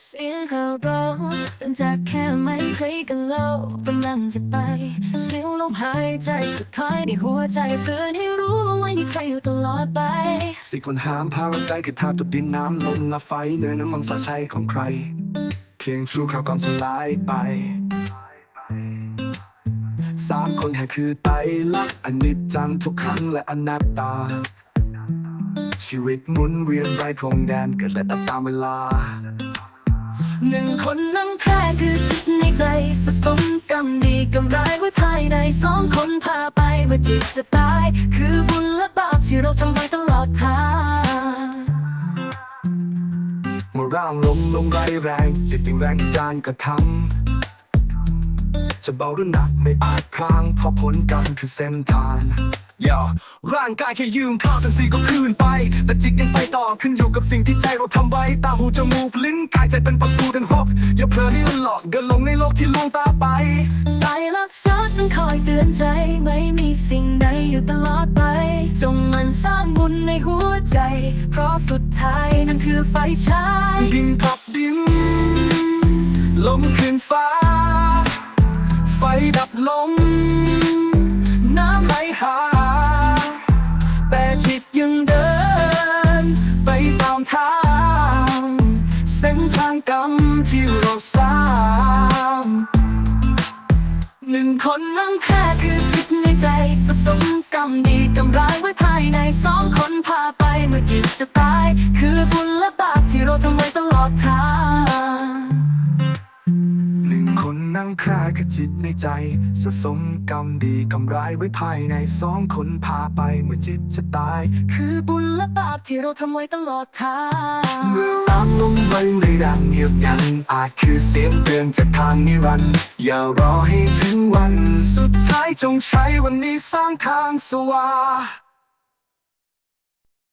เสียงเขาร้องเป็นจากแค่ไม่เคยกันเล่ากำลังจะไปเสียงลมหายใจสุดท้ายในหัวใจเตือนให้รู้ว่าไม่มีใครอยู่ตลอดไปสิคนหามพาเราใจคือธาตุดินน้ำลมและไฟเนื้อน้ำมันสาใช้ของใคร เพียงชั่วคราก่อนสลายไปสามคนแห่คือไตลักอนิจจังทุกขังและอนัตตา ชีวิตหมุนเวียนไร้พรมแดนเกิดและดับตามเวลา หนึ่งคนนั่งแค่คือจิตในใจสะสมกรรมดีกำไรายไว้ภายในสองคนพาไปเมื่อจิตจะตาย คือบุญและบาปที่เราทำไว้ตลอดทางเมื่อร่างลมลงไรแรง จิตยังแรงการกระทำ จะเบาหรือหนักไม่อาจพรางเพราะผลกรรมคือเส้นทางอย่าร่างกายแค่ยืมข้าวทันทีก็คืนไป แต่จิตยังไปต่อขึ้นอยู่กับสิ่งที่ใจเราทำไว้ ตาหูจมูกลิ้นกายใจเป็นประตูเดินหกอย่าเพลินนี่หลอกเดินลงในโลกที่ลวงตาไปตายลักษาต้องคอยเตือนใจไม่มีสิ่งใดอยู่ตลอดไป จงมันสร้างบุญในหัวใจ เพราะสุดท้ายนั่นคือไฟฉายดินกับดินลมคืนฟ้าไฟ ดับลงน้ำไหลหา แต่จิตยังเดิน ไปตามทาง เส้นทางกรรมที่เราสร้างหนึ่งคนนั่งแค่คือจิตในใจสะสมกรรมดีกำไรายไว้ภายในสองคนพาไปเมื่อจิตจะตาย คนนั่งครากับจิตในใจ สะสมกรรมดีกำไรไว้ภายในสองคนพาไปเมื่อจิตจะตาย คือบุญและบาปที่เราทำไว้ตลอดทางเมื่อน้ำลงไปในดังเงียบงันอาจคือเสียงเตือนจากทางนิรันดร์อย่ารอให้ถึงวัน สุดท้ายจงใช้วันนี้สร้างทางสว่าง